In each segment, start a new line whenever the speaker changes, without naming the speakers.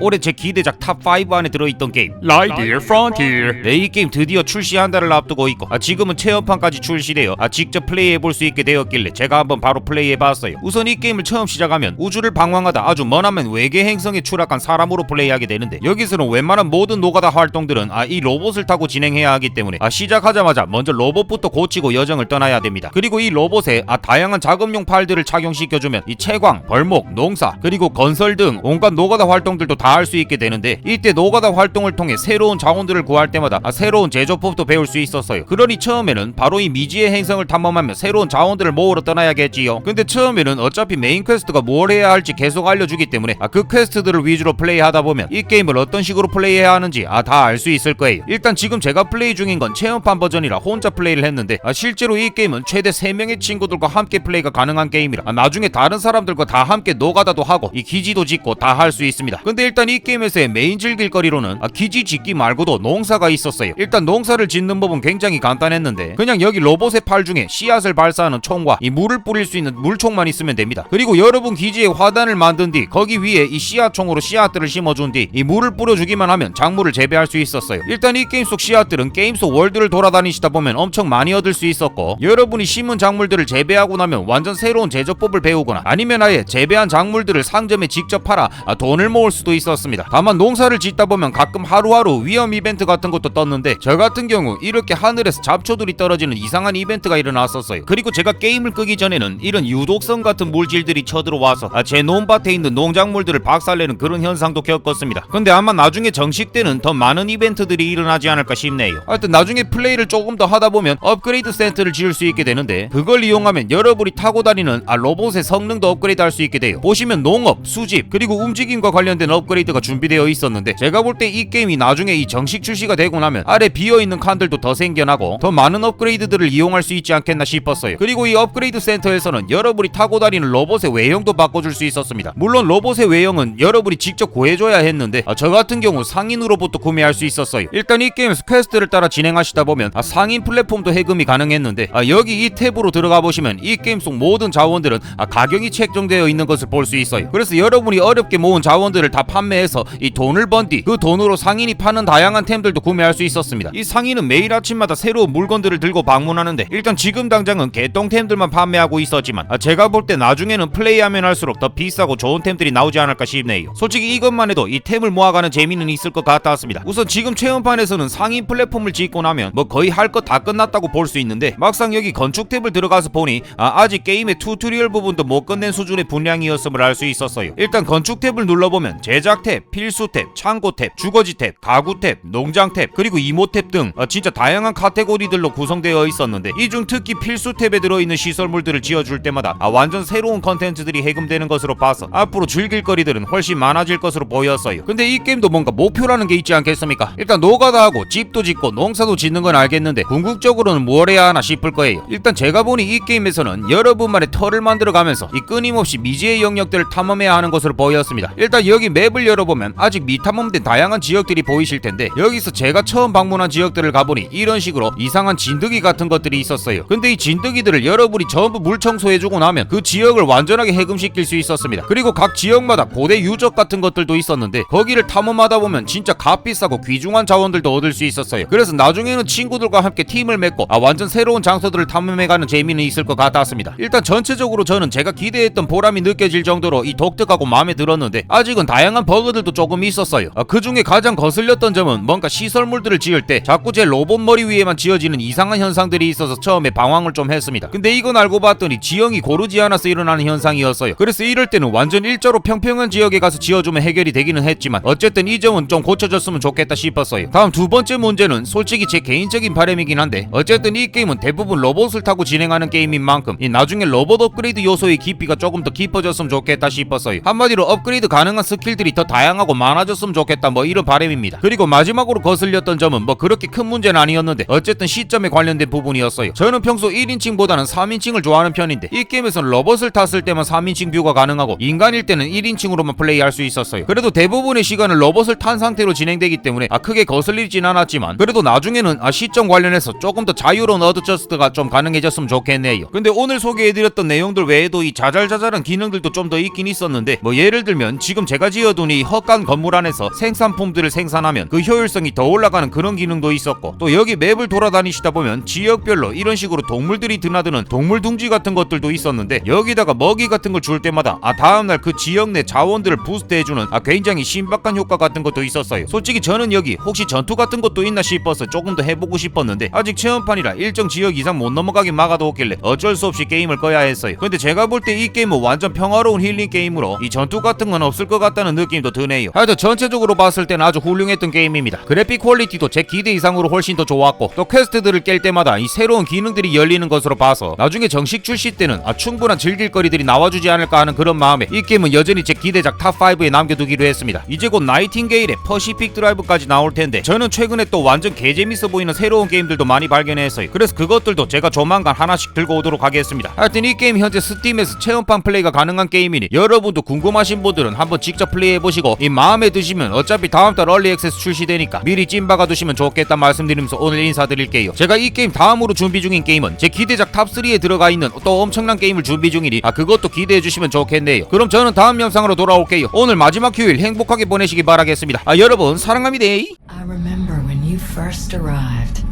올해 제 기대작 탑5 안에 들어있던 게임
Lightyear Frontier.
네, 이 게임 드디어 출시 한 달을 앞두고 있고 아, 지금은 체험판까지 출시되어 아, 직접 플레이해볼 수 있게 되었길래 제가 한번 바로 플레이해봤어요 우선 이 게임을 처음 시작하면 우주를 방황하다 아주 머나먼 외계 행성에 추락한 사람으로 플레이하게 되는데 여기서는 웬만한 모든 노가다 활동들은 아, 이 로봇을 타고 진행해야 하기 때문에 아, 시작하자마자 먼저 로봇부터 고치고 여정을 떠나야 됩니다 그리고 이 로봇에 아, 다양한 작업용 팔들을 착용시켜주면 이 채광, 벌목, 농사 그리고 건설 등 온갖 노가다 활동들도 다 할수 있게 되는데 이때 노가다 활동을 통해 새로운 자원들을 구할 때마다 아, 새로운 제조법도 배울 수 있었어요. 그러니 처음에는 바로 이 미지의 행성을 탐험하며 새로운 자원들을 모으러 떠나야겠지요. 근데 처음에는 어차피 메인 퀘스트가 뭘 해야 할지 계속 알려주기 때문에 아, 그 퀘스트들을 위주로 플레이하다 보면 이 게임을 어떤 식으로 플레이해야 하는지 아, 다알 수 있을 거예요. 일단 지금 제가 플레이 중인 건 체험판 버전이라 혼자 플레이를 했는데 아, 실제로 이 게임은 최대 3명의 친구들과 함께 플레이가 가능한 게임이라 아, 나중에 다른 사람들과 다 함께 노가다도 하고 이 기지도 짓고 다 할 수 있습니다. 근데 일단 이 게임에서의 메인 즐길 거리로는 아, 기지 짓기 말고도 농사가 있었어요. 일단 농사를 짓는 법은 굉장히 간단했는데 그냥 여기 로봇의 팔 중에 씨앗을 발사하는 총과 이 물을 뿌릴 수 있는 물총만 있으면 됩니다. 그리고 여러분 기지에 화단을 만든 뒤 거기 위에 이 씨앗총으로 씨앗들을 심어준 뒤 이 물을 뿌려주기만 하면 작물을 재배할 수 있었어요. 일단 이 게임 속 씨앗들은 게임 속 월드를 돌아다니시다 보면 엄청 많이 얻을 수 있었고 여러분이 심은 작물들을 재배하고 나면 완전 새로운 제조법을 배우거나 아니면 아예 재배한 작물들을 상점에 직접 팔아 아, 돈을 모을 수도 있었 습니다. 다만 농사를 짓다 보면 가끔 하루하루 위험 이벤트 같은 것도 떴는데 저 같은 경우 이렇게 하늘에서 잡초들이 떨어지는 이상한 이벤트가 일어났었어요. 그리고 제가 게임을 끄기 전에는 이런 유독성 같은 물질들이 쳐들어와서 아, 제 논밭에 있는 농작물들을 박살내는 그런 현상도 겪었습니다. 근데 아마 나중에 정식 때는 더 많은 이벤트들이 일어나지 않을까 싶네요. 하여튼 나중에 플레이를 조금 더 하다 보면 업그레이드 센터를 지을 수 있게 되는데 그걸 이용하면 여러분이 타고 다니는 아, 로봇의 성능도 업그레이드 할 수 있게 돼요. 보시면 농업, 수집, 그리고 움직임과 관련된 업그레이드 가 준비되어 있었는데 제가 볼 때 이 게임이 나중에 이 정식 출시가 되고 나면 아래 비어있는 칸들도 더 생겨나고 더 많은 업그레이드들을 이용할 수 있지 않겠나 싶었어요. 그리고 이 업그레이드 센터에서는 여러분이 타고 다니는 로봇의 외형도 바꿔줄 수 있었습니다. 물론 로봇의 외형은 여러분이 직접 구해줘야 했는데 아, 저 같은 경우 상인으로부터 구매할 수 있었어요. 일단 이 게임에서 퀘스트를 따라 진행하시다 보면 아, 상인 플랫폼도 해금이 가능했는데 아, 여기 이 탭으로 들어가 보시면 이 게임 속 모든 자원들은 아, 가격이 책정되어 있는 것을 볼 수 있어요. 그래서 여러분이 어렵게 모은 자원들을 다 판매해서 이 돈을 번 뒤 그 돈으로 상인이 파는 다양한 템들도 구매할 수 있었습니다. 이 상인은 매일 아침마다 새로운 물건들을 들고 방문하는데 일단 지금 당장은 개똥템들만 판매하고 있었지만 아, 제가 볼 때 나중에는 플레이하면 할수록 더 비싸고 좋은 템들이 나오지 않을까 싶네요. 솔직히 이것만 해도 이 템을 모아가는 재미는 있을 것 같았습니다. 우선 지금 체험판에서는 상인 플랫폼을 짓고 나면 뭐 거의 할 것 다 끝났다고 볼 수 있는데 막상 여기 건축 탭을 들어가서 보니 아, 아직 게임의 튜토리얼 부분도 못 끝낸 수준의 분량이었음을 알 수 있었어요. 일단 건축 탭을 눌러보면 제작 탭, 필수 탭, 창고 탭, 주거지 탭, 가구 탭, 농장 탭, 그리고 이모 탭등 어, 진짜 다양한 카테고리들로 구성되어 있었는데 이 중 특히 필수 탭에 들어있는 시설물들을 지어줄 때마다 아, 완전 새로운 컨텐츠들이 해금되는 것으로 봐서 앞으로 즐길 거리들은 훨씬 많아질 것으로 보였어요. 근데 이 게임도 뭔가 목표라는 게 있지 않겠습니까? 일단 노가다 하고 집도 짓고 농사도 짓는 건 알겠는데 궁극적으로는 뭘 해야 하나 싶을 거예요. 일단 제가 보니 이 게임에서는 여러분만의 털을 만들어 가면서 이 끊임없이 미지의 영역들을 탐험해야 하는 것으로 보였습니다. 일단 여기 맵을 열어보면 아직 미탐험된 다양한 지역들이 보이실 텐데 여기서 제가 처음 방문한 지역들을 가보니 이런 식으로 이상한 진드기 같은 것들이 있었어요. 근데 이 진드기들을 여러분이 전부 물 청소해주고 나면 그 지역을 완전하게 해금시킬 수 있었습니다. 그리고 각 지역마다 고대 유적 같은 것들도 있었는데 거기를 탐험하다 보면 진짜 값비싸고 귀중한 자원들도 얻을 수 있었어요. 그래서 나중에는 친구들과 함께 팀을 맺고 아 완전 새로운 장소들을 탐험해가는 재미는 있을 것 같았습니다. 일단 전체적으로 저는 제가 기대했던 보람이 느껴질 정도로 이 독특하고 마음에 들었는데 아직은 다양한 버그들도 조금 있었어요. 아, 그 중에 가장 거슬렸던 점은 뭔가 시설물들을 지을 때 자꾸 제 로봇 머리 위에만 지어지는 이상한 현상들이 있어서 처음에 방황을 좀 했습니다. 근데 이건 알고 봤더니 지형이 고르지 않아서 일어나는 현상이었어요. 그래서 이럴 때는 완전 일자로 평평한 지역에 가서 지어주면 해결이 되기는 했지만 어쨌든 이 점은 좀 고쳐졌으면 좋겠다 싶었어요. 다음 두 번째 문제는 솔직히 제 개인적인 바람이긴 한데 어쨌든 이 게임은 대부분 로봇을 타고 진행하는 게임인 만큼 이 나중에 로봇 업그레이드 요소의 깊이가 조금 더 깊어졌으면 좋겠다 싶었어요. 한마디로 업그레이드 가능한 스킬들이 더 다양하고 많아졌으면 좋겠다 뭐 이런 바람입니다. 그리고 마지막으로 거슬렸던 점은 뭐 그렇게 큰 문제는 아니었는데 어쨌든 시점에 관련된 부분이었어요. 저는 평소 1인칭보다는 3인칭을 좋아하는 편인데 이 게임에서는 로봇을 탔을 때만 3인칭 뷰가 가능하고 인간일 때는 1인칭으로만 플레이할 수 있었어요. 그래도 대부분의 시간을 로봇을 탄 상태로 진행되기 때문에 아 크게 거슬리진 않았지만 그래도 나중에는 아 시점 관련해서 조금 더 자유로운 어드저스트가 좀 가능해졌으면 좋겠네요. 근데 오늘 소개해드렸던 내용들 외에도 이 자잘자잘한 기능들도 좀 더 있긴 있었는데 뭐 예를 들면 지금 제가 지어둔 이 헛간 건물 안에서 생산품들을 생산하면 그 효율성이 더 올라가는 그런 기능도 있었고 또 여기 맵을 돌아다니시다 보면 지역별로 이런 식으로 동물들이 드나드는 동물 둥지 같은 것들도 있었는데 여기다가 먹이 같은 걸 줄 때마다 아 다음날 그 지역 내 자원들을 부스트해주는 아 굉장히 신박한 효과 같은 것도 있었어요. 솔직히 저는 여기 혹시 전투 같은 것도 있나 싶어서 조금 더 해보고 싶었는데 아직 체험판이라 일정 지역 이상 못 넘어가게 막아두었길래 어쩔 수 없이 게임을 꺼야 했어요. 근데 제가 볼 때 이 게임은 완전 평화로운 힐링 게임으로 이 전투 같은 건 없을 것 같다는 느낌 도 드네요. 하여튼 전체적으로 봤을 때는 아주 훌륭했던 게임입니다. 그래픽 퀄리티도 제 기대 이상으로 훨씬 더 좋았고 또 퀘스트들을 깰 때마다 이 새로운 기능들이 열리는 것으로 봐서 나중에 정식 출시 때는 아 충분한 즐길거리들이 나와주지 않을까 하는 그런 마음에 이 게임은 여전히 제 기대작 탑5에 남겨두기로 했습니다. 이제 곧 나이팅게일의 퍼시픽 드라이브까지 나올 텐데 저는 최근에 또 완전 개재밌어 보이는 새로운 게임들도 많이 발견했어요. 그래서 그것들도 제가 조만간 하나씩 들고 오도록 하겠습니다. 하여튼 이 게임 현재 스팀에서 체험판 플레이가 가능한 게임이니 여러분도 궁금하신 분들은 한번 직접 플레이해보시고 이 마음에 드시면 어차피 다음달 얼리 액세스 출시되니까 미리 찐박아 두시면 좋겠다 말씀드리면서 오늘 인사드릴게요. 제가 이 게임 다음으로 준비 중인 게임은 제 기대작 탑3에 들어가 있는 또 엄청난 게임을 준비 중이니 아 그것도 기대해주시면 좋겠네요. 그럼 저는 다음 영상으로 돌아올게요. 오늘 마지막 휴일 행복하게 보내시기 바라겠습니다. 아 여러분 사랑합니다.
I remember when you first arrived.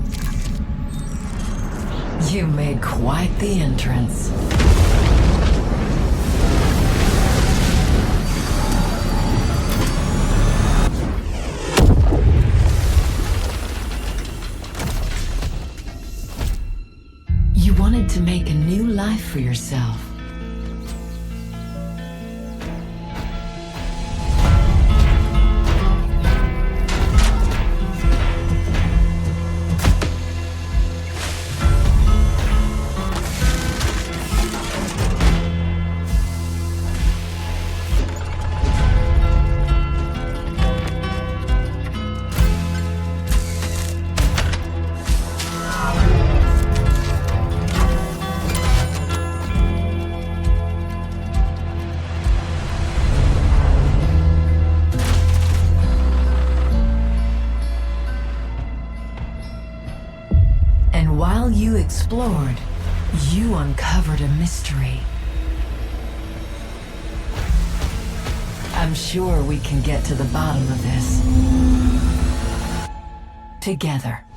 You made quite the entrance. For yourself. Explored, you uncovered a mystery. I'm sure we can get to the bottom of this. Together.